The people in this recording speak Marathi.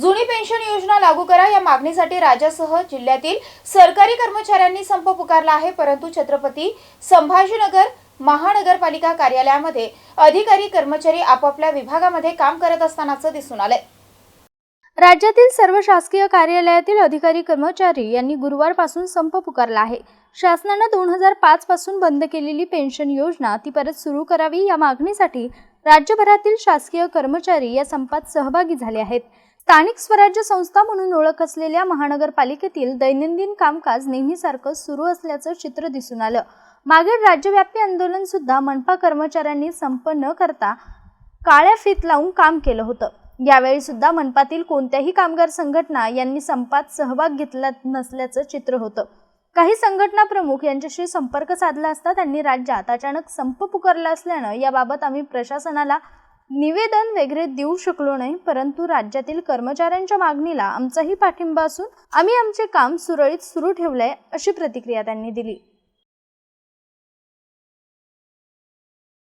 जुनी पेन्शन योजना लागू करा. या मागणीसाठी राज्यासह जिल्ह्यातील सरकारी कर्मचाऱ्यांनी संप पुकारला आहे. परंतु छत्रपती संभाजीनगर महानगरपालिका कार्यालयामध्ये अधिकारी कर्मचारी आपापल्या विभागामध्ये काम करत असतानाचं दिसून आलंय. राज्यातील सर्व शासकीय कार्यालयातील अधिकारी कर्मचारी यांनी गुरुवारपासून संप पुकारला आहे. शासनानं दोन हजार पाच पासून बंद केलेली पेन्शन योजना ती परत सुरू करावी या मागणीसाठी राज्यभरातील शासकीय कर्मचारी या संपात सहभागी झाले आहेत. स्थानिक स्वराज्य संस्था म्हणून ओळख असलेल्या महानगरपालिकेतील दैनंदिन कामकाज नेहमीसारखं सुरू असल्याचं चित्र दिसून आलं. मागील राज्यव्यापी आंदोलन सुद्धा मनपा कर्मचाऱ्यांनी संप न करता काळ्या फीत लावून काम केलं होतं. यावेळी सुद्धा मनपातील कोणत्याही कामगार संघटना यांनी संपात सहभाग घेतला नसल्याचं चित्र होतं. काही संघटना प्रमुख यांच्याशी संपर्क साधला असता त्यांनी राज्यात अचानक संप पुकारला असल्यानं याबाबत आम्ही प्रशासनाला निवेदन वगैरे देऊ शकलो नाही परंतु राज्यातील कर्मचाऱ्यांच्या मागणीला आमचाही पाठिंबा असून आम्ही आमचे काम सुरळीत सुरू ठेवलंय अशी प्रतिक्रिया त्यांनी दिली.